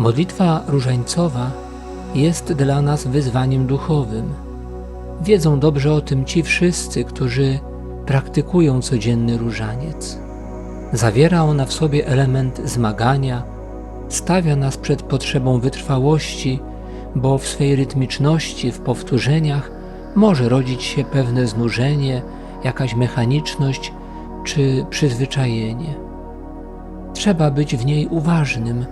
Modlitwa różańcowa jest dla nas wyzwaniem duchowym. Wiedzą dobrze o tym ci wszyscy, którzy praktykują codzienny różaniec. Zawiera ona w sobie element zmagania, stawia nas przed potrzebą wytrwałości, bo w swej rytmiczności, w powtórzeniach może rodzić się pewne znużenie, jakaś mechaniczność czy przyzwyczajenie. Trzeba być w niej uważnym,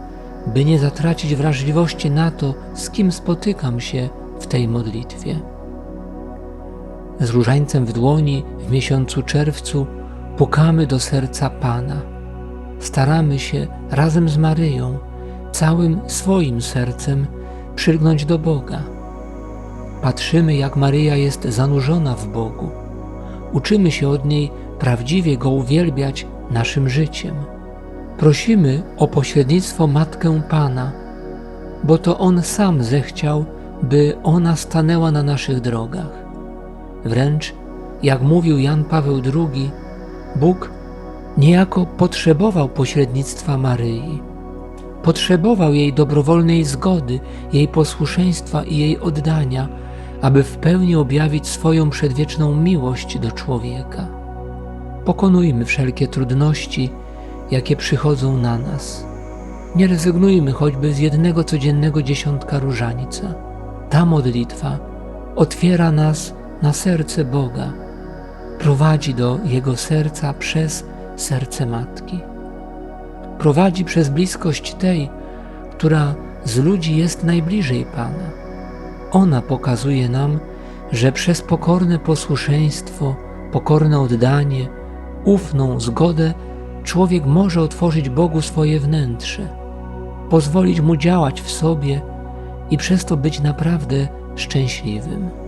by nie zatracić wrażliwości na to, z kim spotykam się w tej modlitwie. Z różańcem w dłoni w miesiącu czerwcu pukamy do serca Pana. Staramy się razem z Maryją, całym swoim sercem przylgnąć do Boga. Patrzymy, jak Maryja jest zanurzona w Bogu. Uczymy się od niej prawdziwie Go uwielbiać naszym życiem. Prosimy o pośrednictwo Matkę Pana, bo to On sam zechciał, by ona stanęła na naszych drogach. Wręcz, jak mówił Jan Paweł II, Bóg niejako potrzebował pośrednictwa Maryi. Potrzebował jej dobrowolnej zgody, jej posłuszeństwa i jej oddania, aby w pełni objawić swoją przedwieczną miłość do człowieka. Pokonujmy wszelkie trudności, jakie przychodzą na nas. Nie rezygnujmy choćby z jednego codziennego dziesiątka różańca. Ta modlitwa otwiera nas na serce Boga, prowadzi do Jego serca przez serce Matki. Prowadzi przez bliskość tej, która z ludzi jest najbliżej Pana. Ona pokazuje nam, że przez pokorne posłuszeństwo, pokorne oddanie, ufną zgodę człowiek może otworzyć Bogu swoje wnętrze, pozwolić Mu działać w sobie i przez to być naprawdę szczęśliwym.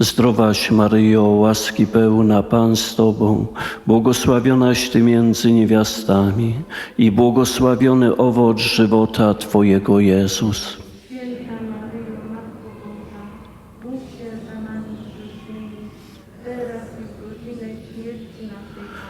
Zdrowaś Maryjo, łaski pełna Pan z Tobą, błogosławionaś Ty między niewiastami i błogosławiony owoc żywota Twojego Jezus. Święta Maryjo, Matko się za nami teraz i w godzinę śmierci naszej.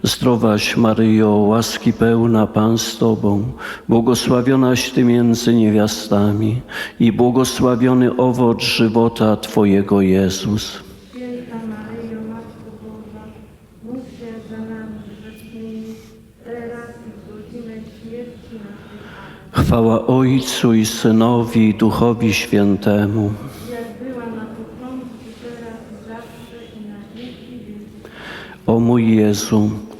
Zdrowaś Maryjo, łaski pełna Pan z Tobą, błogosławionaś Ty między niewiastami i błogosławiony owoc żywota Twojego Jezus. Święta Maryjo, Matko Boża, módl się za nami grzesznymi, teraz i w godzinę śmierci naszej. Amen. Chwała Ojcu i Synowi i Duchowi Świętemu. Jak była na początku, teraz i zawsze i na wieki wieków. O mój Jezu,